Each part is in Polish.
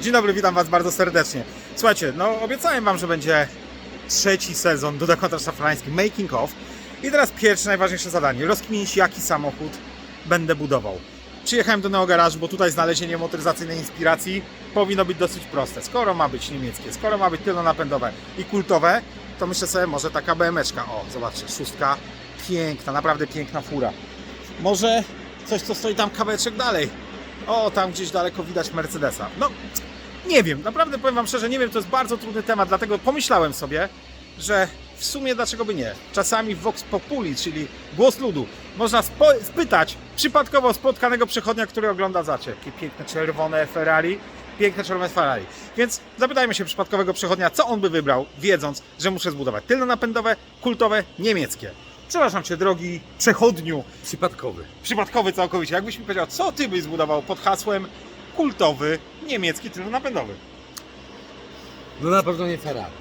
Dzień dobry, witam Was bardzo serdecznie. Słuchajcie, no obiecałem Wam, że będzie trzeci sezon Duda kontra Szafrański, making of. I teraz pierwsze, najważniejsze zadanie. Rozkminić, jaki samochód będę budował. Przyjechałem do Neo Garage, bo tutaj znalezienie motoryzacyjnej inspiracji powinno być dosyć proste. Skoro ma być niemieckie, skoro ma być tylnonapędowe i kultowe, to myślę sobie, może taka BMeczka. O, zobaczcie, szóstka, piękna, naprawdę piękna fura. Może coś, co stoi tam kawałeczek dalej. O, tam gdzieś daleko widać Mercedesa. No, nie wiem, naprawdę powiem Wam szczerze, nie wiem, to jest bardzo trudny temat, dlatego pomyślałem sobie, że w sumie dlaczego by nie? Czasami Vox Populi, czyli głos ludu, można spytać przypadkowo spotkanego przechodnia, który ogląda zacie. Jakie piękne czerwone Ferrari, piękne czerwone Ferrari. Więc zapytajmy się przypadkowego przechodnia, co on by wybrał, wiedząc, że muszę zbudować tylnonapędowe, kultowe, niemieckie. Przepraszam Cię, drogi przechodniu, Przypadkowy. przypadkowy całkowicie. Jakbyś mi powiedział, co Ty byś zbudował pod hasłem kultowy, niemiecki tylnonapędowy? No na pewno nie Ferrari.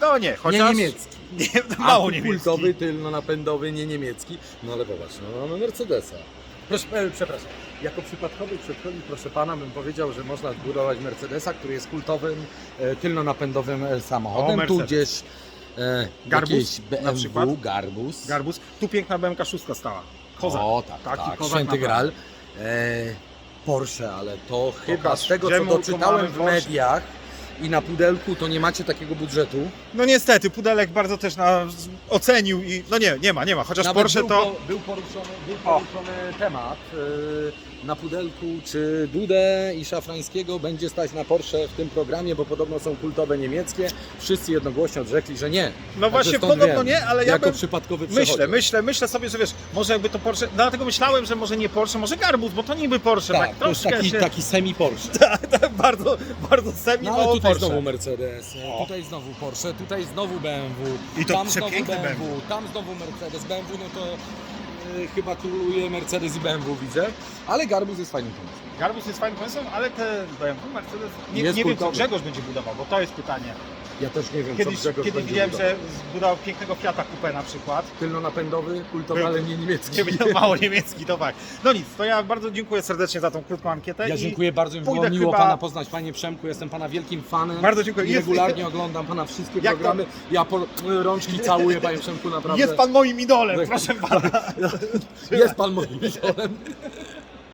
No nie, chociaż... Nie niemiecki. Nie, no mało niemiecki. kultowy, tylno-napędowy, nie niemiecki. No ale popatrz, no mamy Mercedesa. Proszę, e, przepraszam. Jako przypadkowy przechodni, proszę pana, bym powiedział, że można zbudować Mercedesa, który jest kultowym, e, tylno-napędowym e, O, samochodem, Mercedes. tudzież e, Garbus jakieś na BMW, przykład? Garbus. Garbus. Tu piękna BMK 6 stała. Kozak. O tak, Taki tak, kozak święty naprawdę. Gral. E, Porsche, ale to chyba z tego, co tu doczytałem w Porsche? mediach i na pudelku, to nie macie takiego budżetu. No niestety, Pudelek bardzo też nas ocenił i... No nie, nie ma, nie ma. Chociaż Nawet Porsche był, to... po- był poruszony, był poruszony temat yy, na pudelku, czy Dudę i Szafrańskiego będzie stać na Porsche w tym programie, bo podobno są kultowe niemieckie. Wszyscy jednogłośnie odrzekli, że nie. No Także właśnie, stąd podobno wiem, nie, ale ja jako bym... przypadkowy Myślę, myślę, myślę sobie, że wiesz, może jakby to Porsche... Dlatego myślałem, że może nie Porsche, może Garbus, bo to niby Porsche, tak, Tak, to jest troszkę taki, się... taki semi Porsche. tak, bardzo, bardzo semi No ale mało tutaj Porsche. znowu Mercedes, O. tutaj znowu Porsche, tutaj znowu BMW, I to tam znowu przepiękne BMW, BMW. tam znowu Mercedes. BMW no to yy, chyba króluje Mercedes i BMW widzę, ale Garbus jest fajnym pomysłem. Garbus jest fajnym pomysłem, ale te BMW, Mercedes... Nie, Jest nie wiem, co kultowy. Grzegorz będzie budował, bo to jest pytanie. Ja też nie wiem, Kiedyś, co Grzegorz kiedyś będzie widziałem, budował. że zbudował pięknego Fiata Coupe na przykład. Tylno-napędowy, kultowy, Był- ale nie niemiecki. Nie będzie mało niemiecki, to tak. No nic, to ja bardzo dziękuję serdecznie za tą krótką ankietę. Ja i dziękuję bardzo, mi było pójdę miło chyba- Pana poznać, Panie Przemku, jestem Pana wielkim fanem. Bardzo dziękuję. I Jest- regularnie oglądam Pana wszystkie Jak to- programy. Ja po, rączki całuję, Panie Przemku, naprawdę. Jest pan moim idolem, proszę pana. Jest Pan moim idolem.